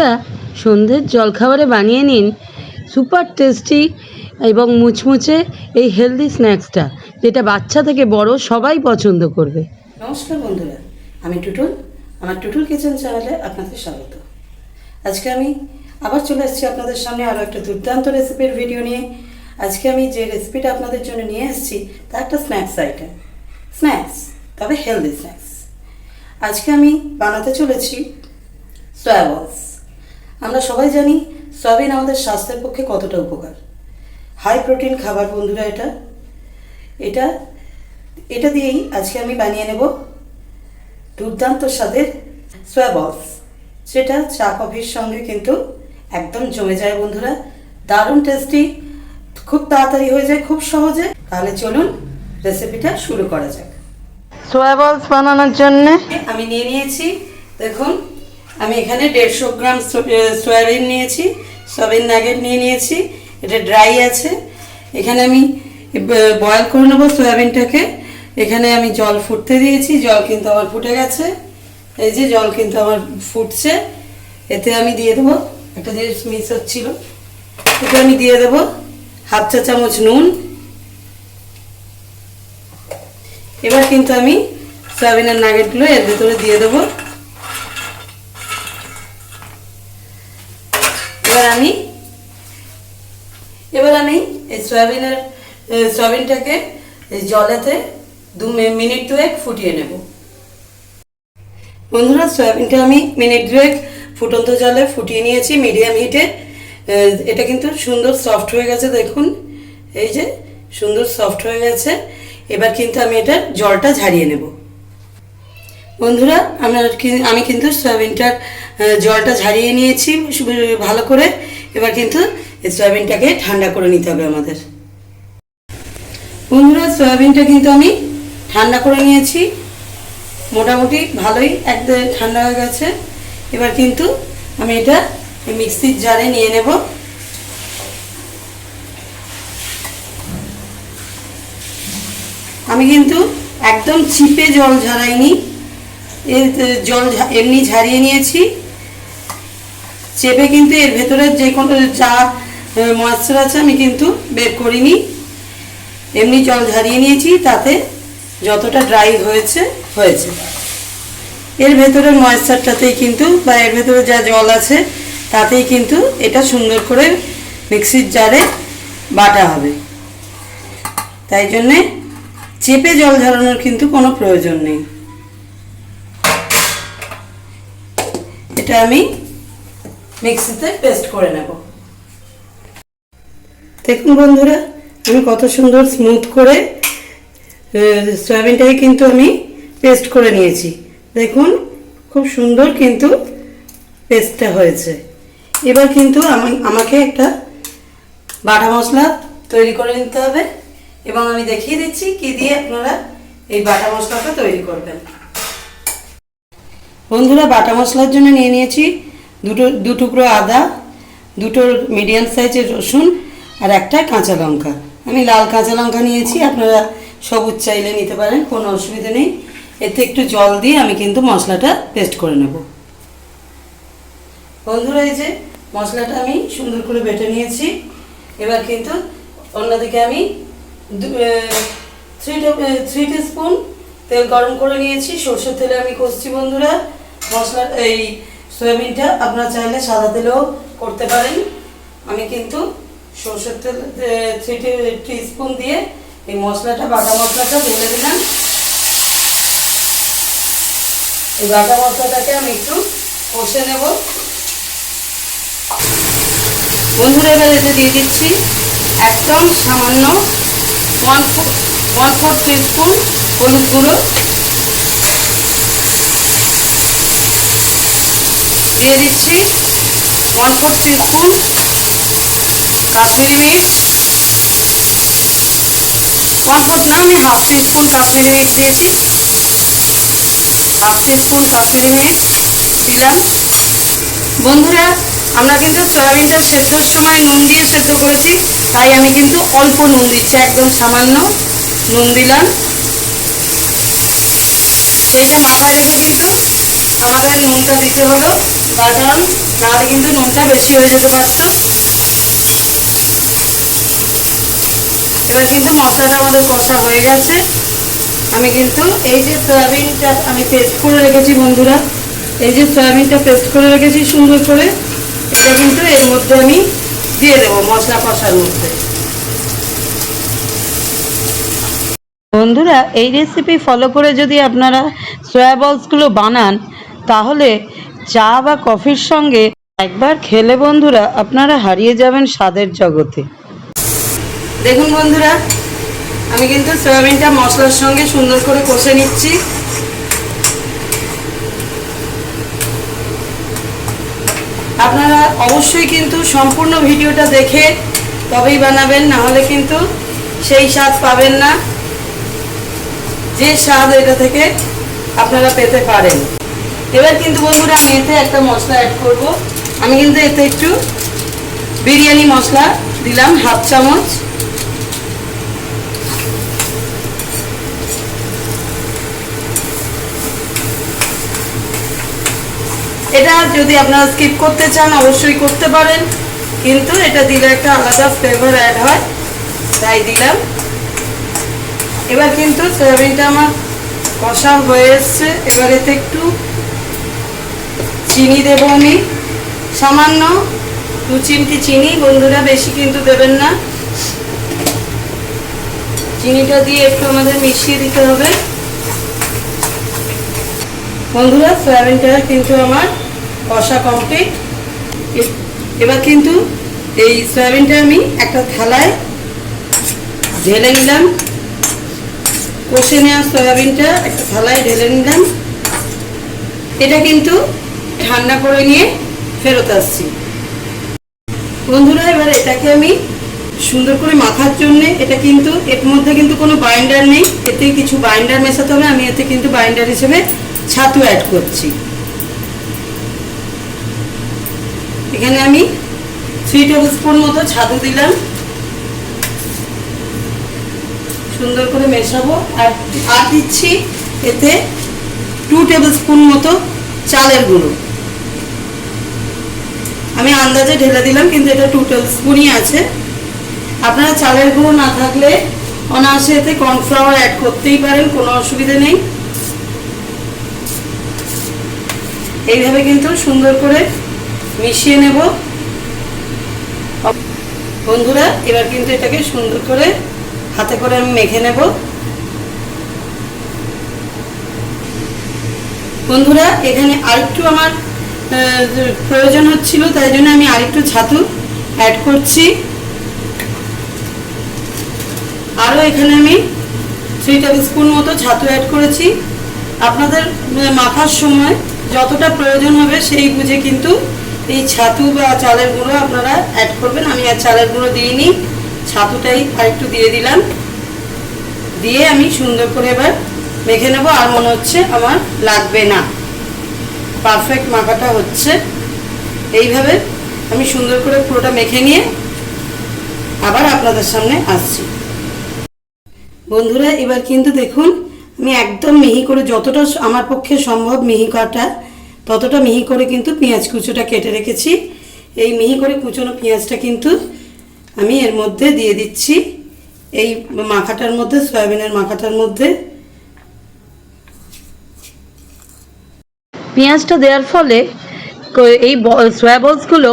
বন্ধুরা সন্ধ্যের জলখাবারে বানিয়ে নিন। সুপার টেস্টি এবং মুচমুচে এই হেলদি স্ন্যাক্সটা, যেটা বাচ্চা থেকে বড় সবাই পছন্দ করবে। নমস্কার বন্ধুরা, আমি টুটুল। আমার টুটুল কিচেন চ্যানেলে আপনাদের স্বাগত। আজকে আমি আবার চলে এসেছি আপনাদের সামনে আরও একটা দুর্দান্ত রেসিপির ভিডিও নিয়ে। আজকে আমি যে রেসিপিটা আপনাদের জন্য নিয়ে এসেছি, তা একটা স্ন্যাক্স আইটেম। স্ন্যাক্স, তবে হেলদি স্ন্যাক্স। আজকে আমি বানাতে চলেছি সয়া বলস। আমরা সবাই জানি সয়াবিন আমাদের স্বাস্থ্যের পক্ষে কতটা উপকার। হাই প্রোটিন খাবার বন্ধুরা এটা। এটা এটা দিয়েই আজকে আমি বানিয়ে নেব দুর্দান্ত স্বাদের সোয়া বলস যেটা চা কফির সঙ্গে কিন্তু একদম জমে যায় বন্ধুরা। দারুণ টেস্টি খুব তাড়াতাড়ি হয়ে যায় খুব সহজে। তাহলে চলুন রেসিপিটা শুরু করা যাক। সোয়া বলস বানানোর জন্যে আমি নিয়ে নিয়েছি দেখুন। আমি এখানে দেড়শো গ্রাম সয়াবিন নিয়েছি, সয়াবিন নাগেট নিয়ে নিয়েছি, এটা ড্রাই আছে। এখানে আমি বয়েল করে নেব সয়াবিনটাকে। এখানে আমি জল ফুটতে দিয়েছি, জল কিন্তু আমার ফুটে গেছে। এই যে জল কিন্তু আমার ফুটছে, এতে আমি দিয়ে দেবো, একটা জিনিস মিস হচ্ছিল, এতে আমি দিয়ে দেবো হাফ চা চামচ নুন। এবার কিন্তু আমি সয়াবিনের নাগেটগুলো এর ভেতরে দিয়ে দেবো। আমি। এবার আমি এই সয়াবিনের সয়াবিনটাকে জলেতে দু মিনিট দুয়েক ফুটিয়ে নেব। বন্ধুরা, সয়াবিনটা আমি মিনিট দুয়েক ফুটন্ত জলে ফুটিয়ে নিয়েছি, মিডিয়াম হিটে। এটা কিন্তু সুন্দর সফট হয়ে গেছে, দেখুন। এই যে, সুন্দর সফট হয়ে গেছে। এবার কিন্তু আমি এটা জলটা ঝারিয়ে নেব। বন্ধুরা, আমার আমি কিন্তু সয়াবিনটার জলটা ঝারিয়ে নিয়েছি, ভালো করে। এবার কিন্তু সয়াবিনটাকে ঠান্ডা করে নিতে হবে আমাদের। বন্ধুরা, সয়াবিনটা কিন্তু আমি ঠান্ডা করে নিয়েছি। মোটামুটি ভালোই একদম ঠান্ডা হয়ে গেছে। এবার কিন্তু আমি এটা মিক্সির জারে নিয়ে নেব। আমি কিন্তু একদম চিপে জল ঝরাইনি। এর জল এমনি ঝারিয়ে নিয়েছি। চেপে কিন্তু এর ভেতরে যে কোনো যা ময়েশ্চার আছে আমি কিন্তু বের করিনি। এমনি জল ঝারিয়ে নিয়েছি, তাতে যতটা ড্রাই হয়েছে হয়েছে। এর ভেতরের ময়েশ্চারটাতেই কিন্তু, বা এর ভেতরে যা জল আছে, তাতেই কিন্তু এটা সুন্দর করে মিক্সির জারে বাটা হবে। তাই জন্যে চেপে জল ঝরানোর কিন্তু কোনো প্রয়োজন নেই। এটা আমি মিক্সিতে পেস্ট করে নেব। দেখুন বন্ধুরা, আমি কত সুন্দর স্মুথ করে সয়াবিনটাকে কিন্তু আমি পেস্ট করে নিয়েছি। দেখুন, খুব সুন্দর কিন্তু পেস্টটা হয়েছে। এবার কিন্তু আমি, আমাকে একটা বাটা মশলা তৈরি করে নিতে হবে। এবং আমি দেখিয়ে দিচ্ছি কি দিয়ে আপনারা এই বাটা মশলাটা তৈরি করবেন। বন্ধুরা, বাটা মশলার জন্য নিয়ে নিয়েছি দুটো, দু টুকরো আদা, দুটো মিডিয়াম সাইজের রসুন আর একটা কাঁচা লঙ্কা। আমি লাল কাঁচা লঙ্কা নিয়েছি, আপনারা সবুজ চাইলে নিতে পারেন, কোনো অসুবিধা নেই। এতে একটু জল দিয়ে আমি কিন্তু মশলাটা পেস্ট করে নেব। বন্ধুরা, এই যে মশলাটা আমি সুন্দর করে বেটে নিয়েছি। এবার কিন্তু অন্যদিকে আমি থ্রি থ্রি টি স্পুন তেল গরম করে নিয়েছি। সর্ষের তেলে আমি কষছি, বন্ধুরা। মশলা, এই সয়াবিনটা আপনারা চাইলে সাদা তেলেও করতে পারেন। আমি কিন্তু সর্ষের তেল থ্রি স্পুন দিয়ে এই মশলাটা, বাটা মশলাটা ঢেলে দিলাম। এই বাটা মশলাটাকে আমি একটু কষে নেব। বন্ধুরা, এবার এতে দিয়ে দিচ্ছি একদম সামান্য one four one four spoon হলুদ গুঁড়ো। দিয়ে দিচ্ছি। One four spoon Kashmiri one four না আমি হাফ স্পুন কাশ্মীরি মির্চ দিয়েছি হাফ স্পুন কাশ্মীরি মির্চ দিলাম বন্ধুরা, আমরা কিন্তু সয়াবিনটা সেদ্ধর সময় নুন দিয়ে সেদ্ধ করেছি, তাই আমি কিন্তু অল্প নুন দিচ্ছি, একদম সামান্য নুন দিলাম। এইটা মাথায় রেখে কিন্তু আমাদের নুনটা দিতে হলো। কারণ নাহলে কিন্তু নুনটা বেশি হয়ে যেতে পারতো। এবার কিন্তু মশলাটা আমাদের কষা হয়ে গেছে। আমি কিন্তু এই যে সয়াবিনটা আমি পেস্ট করে রেখেছি বন্ধুরা, এই যে সয়াবিনটা পেস্ট করে রেখেছি সুন্দর করে, এটা কিন্তু এর মধ্যে আমি দিয়ে দেবো মশলা কষার মধ্যে। বন্ধুরা, এই রেসিপি ফলো করে যদি আপনারা সয়া বলসগুলো বানান তাহলে চা বা কফির সঙ্গে একবার খেলে বন্ধুরা আপনারা হারিয়ে যাবেন স্বাদের জগতে। দেখুন বন্ধুরা, আমি কিন্তু সয়াবিনটা মশলার সঙ্গে সুন্দর করে কষে নিচ্ছি। আপনারা অবশ্যই কিন্তু সম্পূর্ণ ভিডিওটা দেখে তবেই বানাবেন, না হলে কিন্তু সেই স্বাদ পাবেন না। যে স্বাদ এটা থেকে আপনারা পেতে পারেন। এবার কিন্তু বন্ধুরা আমি এতে একটা মশলা অ্যাড করব। আমি কিন্তু এতে একটু বিরিয়ানি মশলা দিলাম, হাফ চামচ। এটা যদি আপনারা স্কিপ করতে চান, অবশ্যই করতে পারেন। কিন্তু এটা দিলে একটা আলাদা ফ্লেভার অ্যাড হয়, তাই দিলাম। এবার কিন্তু সয়াবিনটা আমার কষা হয়ে এসছে। এবার এতে একটু চিনি দেবো আমি। সামান্য দু চিমটি চিনি, বন্ধুরা বেশি কিন্তু দেবেন না। চিনিটা দিয়ে একটু আমাদের মিশিয়ে দিতে হবে। বন্ধুরা, সয়াবিনটা কিন্তু আমার কষা কমপ্লিট এবার কিন্তু এই সয়াবিনটা আমি একটা থালায় ঢেলে নিলাম। কষে নেওয়া সয়াবিনটা একটা থালায় ঢেলে নিলাম। এটা কিন্তু ঠান্ডা করে নিয়ে ফেরত আসছি। বন্ধুরা, এবার এটাকে আমি সুন্দর করে মাখার জন্য, এটা কিন্তু, এর মধ্যে কিন্তু কোনো বাইন্ডার নেই, এতে কিছু বাইন্ডার মেশাতে হবে, আমি এতে কিন্তু বাইন্ডার হিসেবে ছাতু অ্যাড করছি। এখানে আমি থ্রি টেবিল স্পুন মতো ছাতু দিলাম। সুন্দর করে মেশাবো, আর আর দিচ্ছি এতে টু টেবিল স্পুন মতো চালের গুঁড়ো। আমি আন্দাজে ঢেলে দিলাম, কিন্তু এটা টু স্পুনই আছে। আপনারা চালের গুঁড়ো না থাকলে অনায়াসে এতে কর্নফ্লাওয়ার অ্যাড করতেই পারেন, কোনো অসুবিধে নেই। এইভাবে কিন্তু সুন্দর করে মিশিয়ে নেব। বন্ধুরা, এবার কিন্তু এটাকে সুন্দর করে হাতে করে আমি মেখে নেব। বন্ধুরা, এখানে আরেকটু আমার প্রয়োজন হচ্ছিল, তাই জন্য আমি আরেকটু ছাতু অ্যাড করছি। আরও এখানে আমি থ্রি টেবিল স্পুন মতো ছাতু অ্যাড করেছি। আপনাদের মাখার সময় যতটা প্রয়োজন হবে সেই বুঝে কিন্তু এই ছাতু বা চালের গুঁড়ো আপনারা অ্যাড করবেন। আমি আর চালের গুঁড়ো দিইনি, ছাতুটাই আরেকটু দিয়ে দিলাম। দিয়ে আমি সুন্দর করে এবার মেখে নেব, আর মনে হচ্ছে আমার লাগবে না। পারফেক্ট মাখাটা হচ্ছে। এইভাবে আমি সুন্দর করে পুরোটা মেখে নিয়ে আবার আপনাদের সামনে আসছি। বন্ধুরা, এবার কিন্তু দেখুন, আমি একদম মিহি করে যতটা আমার পক্ষে সম্ভব মিহি কাটা ততটা মিহি করে কিন্তু পেঁয়াজ কুচোটা কেটে রেখেছি। এই মিহি করে কুচোনো পেঁয়াজটা কিন্তু আমি এর মধ্যে দিয়ে দিচ্ছি। এই মাখাটার মধ্যে, সয়াবিনের মাখাটার মধ্যে। পেঁয়াজটা দেওয়ার ফলে এই সয়া বলসগুলো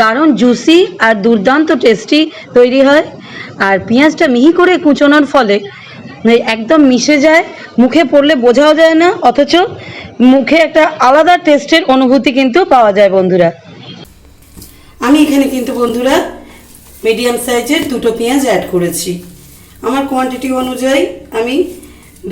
দারুণ জুসি আর দুর্দান্ত টেস্টি তৈরি হয়। আর পেঁয়াজটা মিহি করে কুচোনোর ফলে একদম মিশে যায়, মুখে পড়লে বোঝাও যায় না, অথচ মুখে একটা আলাদা টেস্টের অনুভূতি কিন্তু পাওয়া যায় বন্ধুরা। আমি এখানে কিন্তু বন্ধুরা মিডিয়াম সাইজের দুটো পেঁয়াজ অ্যাড করেছি। আমার কোয়ান্টিটি অনুযায়ী আমি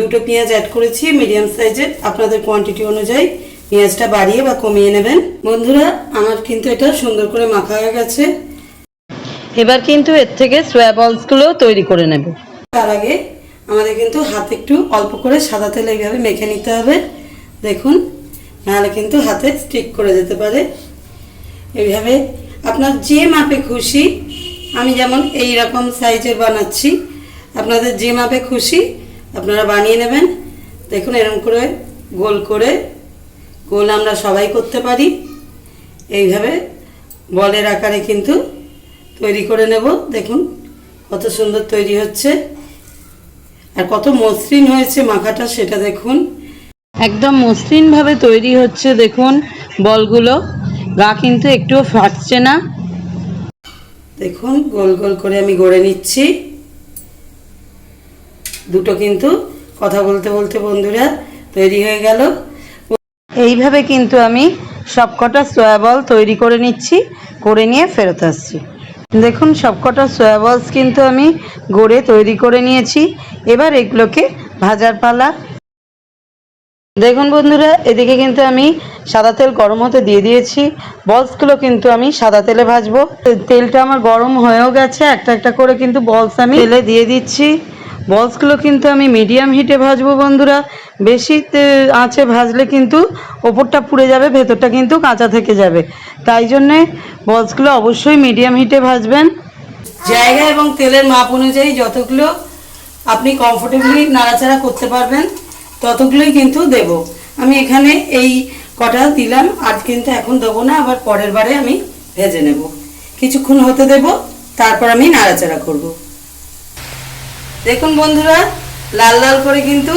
দুটো পেঁয়াজ অ্যাড করেছি মিডিয়াম সাইজের আপনাদের কোয়ান্টিটি অনুযায়ী পেঁয়াজটা বাড়িয়ে বা কমিয়ে নেবেন। বন্ধুরা আমার কিন্তু এটা সুন্দর করে মাখা হয়ে গেছে। এবার কিন্তু এর থেকে সোয়া বলসগুলো তৈরি করে নেব। তার আগে আমাদের কিন্তু হাতে একটু অল্প করে সাদা তেল এইভাবে মেখে নিতে হবে। দেখুন নাহলে কিন্তু হাতে স্টিক করে যেতে পারে। এইভাবে আপনার যে মাপে খুশি আমি যেমন এই রকম সাইজের বানাচ্ছি আপনাদের যে মাপে খুশি আপনারা বানিয়ে নেবেন। দেখুন এরকম করে গোল করে গোল আমরা সবাই করতে পারি। এইভাবে বলের আকারে কিন্তু তৈরি করে নেব। দেখুন, কত সুন্দর তৈরি হচ্ছে। আর কত মসৃণ হয়েছে মাখাটা, সেটা দেখুন। একদম মসৃণভাবে তৈরি হচ্ছে, দেখুন, বলগুলো। গা কিন্তু একটুও ফাটছে না। দেখুন, গোল গোল করে আমি গড়ে নিচ্ছি। দুটো কিন্তু কথা বলতে বলতে বন্ধুরা তৈরি হয়ে গেল। এইভাবে কিন্তু আমি সবকটা সোয়া বল তৈরি করে নিচ্ছি, করে নিয়ে ফেরত আসছি। দেখুন, সবকটা সোয়া বলস কিন্তু আমি গড়ে তৈরি করে নিয়েছি। এবার এগুলোকে ভাজার পালা। দেখুন বন্ধুরা, এদিকে কিন্তু আমি সাদা তেল গরম হতে দিয়ে দিয়েছি। বলসগুলো কিন্তু আমি সাদা তেলে ভাজবো। তেলটা আমার গরম হয়েও গেছে। একটা একটা করে কিন্তু বলস আমি তেলে দিয়ে দিচ্ছি। বলসগুলো কিন্তু আমি মিডিয়াম হিটে ভাজবো বন্ধুরা। বেশি আঁচে ভাজলে কিন্তু ওপরটা পুড়ে যাবে, ভেতরটা কিন্তু কাঁচা থেকে যাবে। তাই জন্যে বলসগুলো অবশ্যই মিডিয়াম হিটে ভাজবেন। জায়গা এবং তেলের মাপ অনুযায়ী যতগুলো আপনি কমফোর্টেবলি নাড়াচাড়া করতে পারবেন, ততগুলোই কিন্তু দেব। আমি এখানে এই কটা দিলাম আর কিন্তু এখন দেবো না, আবার পরের বারে আমি ভেজে নেব। কিছুক্ষণ হতে দেব, তারপর আমি নাড়াচাড়া করব। দেখুন বন্ধুরা, লাল লাল করে কিন্তু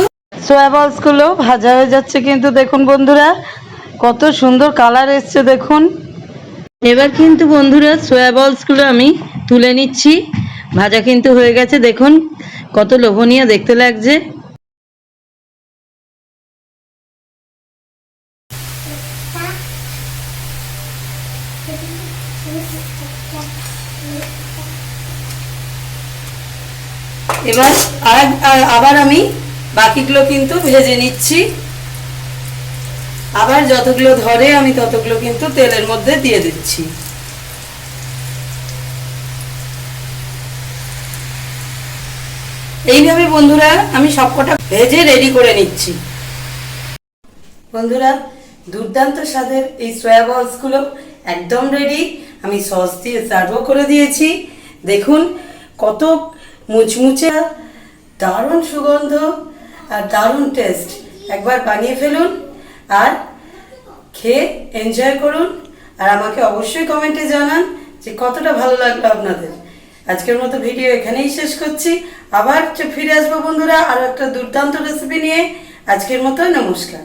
সোয়া বলসগুলো ভাজা হয়ে যাচ্ছে কিন্তু দেখুন বন্ধুরা, কত সুন্দর কালার এসছে দেখুন। এবার কিন্তু বন্ধুরা সোয়া বলসগুলো আমি তুলে নিচ্ছি। ভাজা কিন্তু হয়ে গেছে দেখুন, কত লোভনীয় দেখতে লাগছে। এবার আর আবার আমি বাকিগুলো কিন্তু ভেজে নিচ্ছি। আবার যতগুলো ধরে আমি ততগুলো কিন্তু তেলের মধ্যে দিয়ে দিচ্ছি। এইভাবে বন্ধুরা আমি সবকটা ভেজে রেডি করে নিচ্ছি। বন্ধুরা, দুর্দান্ত স্বাদের এই সয়া বলসগুলো একদম রেডি আমি সস দিয়ে সার্ভও করে দিয়েছি। দেখুন কত মুচমুচে, দারুণ সুগন্ধ আর দারুণ টেস্ট একবার বানিয়ে ফেলুন আর খেয়ে এনজয় করুন। আর আমাকে অবশ্যই কমেন্টে জানান যে কতটা ভালো লাগল আপনাদের। আজকের মতো ভিডিও এখানেই শেষ করছি। আবার ফিরে আসব বন্ধুরা আরও একটা দুর্দান্ত রেসিপি নিয়ে। আজকের মতো নমস্কার।